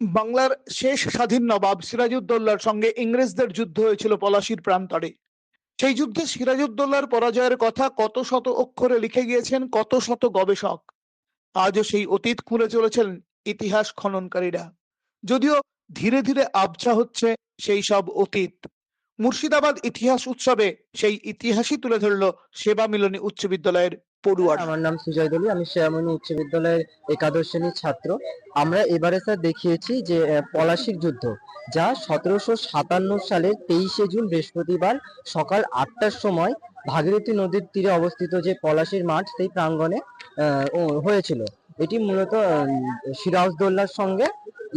বাংলার শেষ স্বাধীন নবাব সিরাজউদ্দৌলার সঙ্গে ইংরেজদের যুদ্ধ হয়েছিল পলাশির প্রান্তরে। সেই যুদ্ধে সিরাজউদ্দৌলার পরাজয়ের কথা কত শত অক্ষরে লিখে গিয়েছেন, কত শত গবেষক। আজও সেই অতীত খুলে চলেছেন ইতিহাস খননকারীরা। যদিও ধীরে ধীরে আবছা হচ্ছে সেই সব অতীত। মুর্শিদাবাদ ইতিহাস উৎসবে সেই ইতিহাসই তুলে ধরল সেবা মিলনী উচ্চ বিদ্যালয়ের পড়ুয়ার। আমার নাম সুজয় দলি আমি শ্যামনী উচ্চ বিদ্যালয়ের একাদশ শ্রেণির ছাত্র। আমরা এবারে স্যার দেখিয়েছি যে পলাশির যুদ্ধ, যা সতেরোশো সাতান্ন সালের তেইশে জুন বৃহস্পতিবার সকাল আটটার সময় ভাগীরথী নদীর তীরে অবস্থিত যে পলাশির মাঠ, সেই প্রাঙ্গণে হয়েছিল। এটি মূলত সিরাজদৌল্লার সঙ্গে,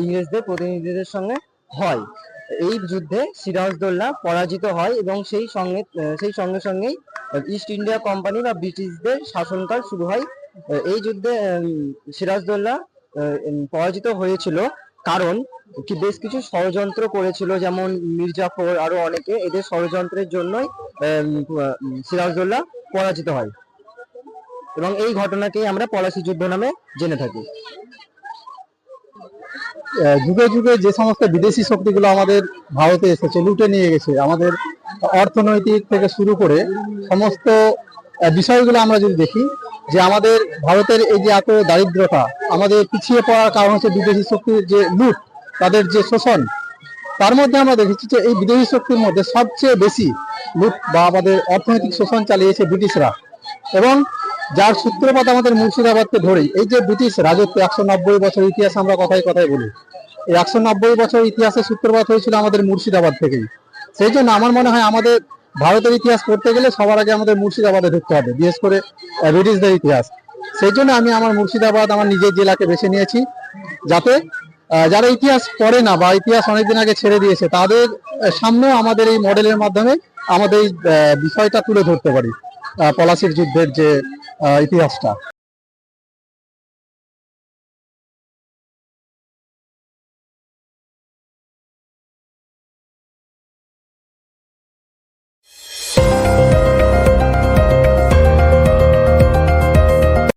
ইংরেজদের প্রতিনিধিদের সঙ্গে হয়। এই যুদ্ধে সিরাজদৌল্লা পরাজিত হয় এবং সেই সঙ্গে সেই সঙ্গে সঙ্গেই ইস্ট ইন্ডিয়া কোম্পানি বা ব্রিটিশদের শাসনকাল শুরু হয়। এই যুদ্ধে সিরাজদৌল্লা পরাজিত হয়েছিল। কারণ কি, বেশ কিছু ষড়যন্ত্র করেছিল, যেমন মির্জাফর আরও অনেকে। এদের ষড়যন্ত্রের জন্যই সিরাজদৌল্লা পরাজিত হয়। এবং এই ঘটনাকেই আমরা পলাশি যুদ্ধ নামে জেনে থাকি। যুগে যুগে যে সমস্ত বিদেশি শক্তিগুলো আমাদের ভারতে এসেছে, লুটে নিয়ে গেছে, আমাদের অর্থনৈতিক থেকে শুরু করে সমস্ত বিষয়গুলো আমরা যদি দেখি, যে আমাদের ভারতের এই যে এত দারিদ্রতা, আমাদের পিছিয়ে পড়ার কারণ হচ্ছে বিদেশি শক্তির যে লুট, তাদের যে শোষণ, তার মধ্যে আমরা দেখেছি যে এই বিদেশি শক্তির মধ্যে সবচেয়ে বেশি লুট বা আমাদের অর্থনৈতিক শোষণ চালিয়েছে ব্রিটিশরা। এবং যার সূত্রপাত আমাদের মুর্শিদাবাদকে ধরেই, এই যে ব্রিটিশ রাজত্ব, একশো নব্বই বছর ইতিহাস আমরা কথায় কথায় বলি। এই একশো নব্বই বছর ইতিহাসের সূত্রপাত হয়েছিল আমাদের মুর্শিদাবাদ থেকেই। সেই জন্য আমার মনে হয় আমাদের ভারতের ইতিহাস পড়তে গেলে সবার আগে আমাদের মুর্শিদাবাদে ঢুকতে হবে, বিশেষ করে ব্রিটিশদের ইতিহাস। সেই জন্য আমি আমার মুর্শিদাবাদ, আমার নিজের জেলাকে বেছে নিয়েছি যাতে যারা ইতিহাস পড়ে না বা ইতিহাস অনেকদিন আগে ছেড়ে দিয়েছে, তাদের সামনেও আমাদের এই মডেলের মাধ্যমে আমাদের এই বিষয়টা তুলে ধরতে পারি। পলাশির যুদ্ধের যে আহ, ইতিহাসটা